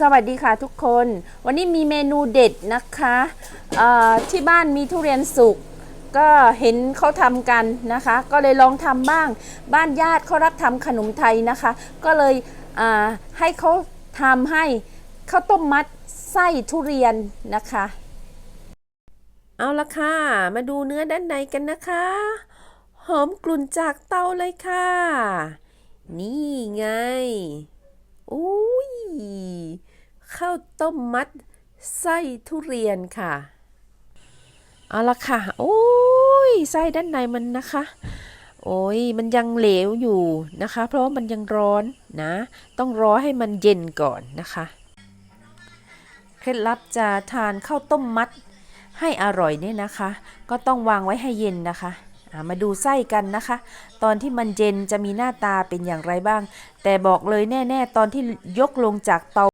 สวัสดีค่ะทุกคน วันนี้มีเมนูเด็ดนะคะที่บ้านมีทุเรียนสุกก็เห็นเขาทำกันนะคะ ก็เลยลองทำบ้าง บ้านญาติเขารับทำขนมไทยนะคะ ก็เลยให้เขาทำให้ข้าวต้มมัดไส้ทุเรียนนะคะ เอาละค่ะ มาดูเนื้อด้านในกันนะคะ หอมกลุ่นจากเตาเลยค่ะ นี่ไง อุ้ย ข้าวต้มมัดไส้ทุเรียนค่ะ เอาละค่ะ โอ้ยไส้ด้านในมันนะคะ โอ้ยมันยังเหลวอยู่นะคะ เพราะว่ามันยังร้อนนะ ต้องรอให้มันเย็นก่อนนะคะ เคล็ดลับจะทานข้าวต้มมัดให้อร่อยเนี่ยนะคะ ก็ต้องวางไว้ให้เย็นนะคะามาดูไส้กันนะคะ ตอนที่มันเย็นจะมีหน้าตาเป็นอย่างไรบ้าง แต่บอกเลยแน่ ๆ ตอนที่ยกลงจากเตา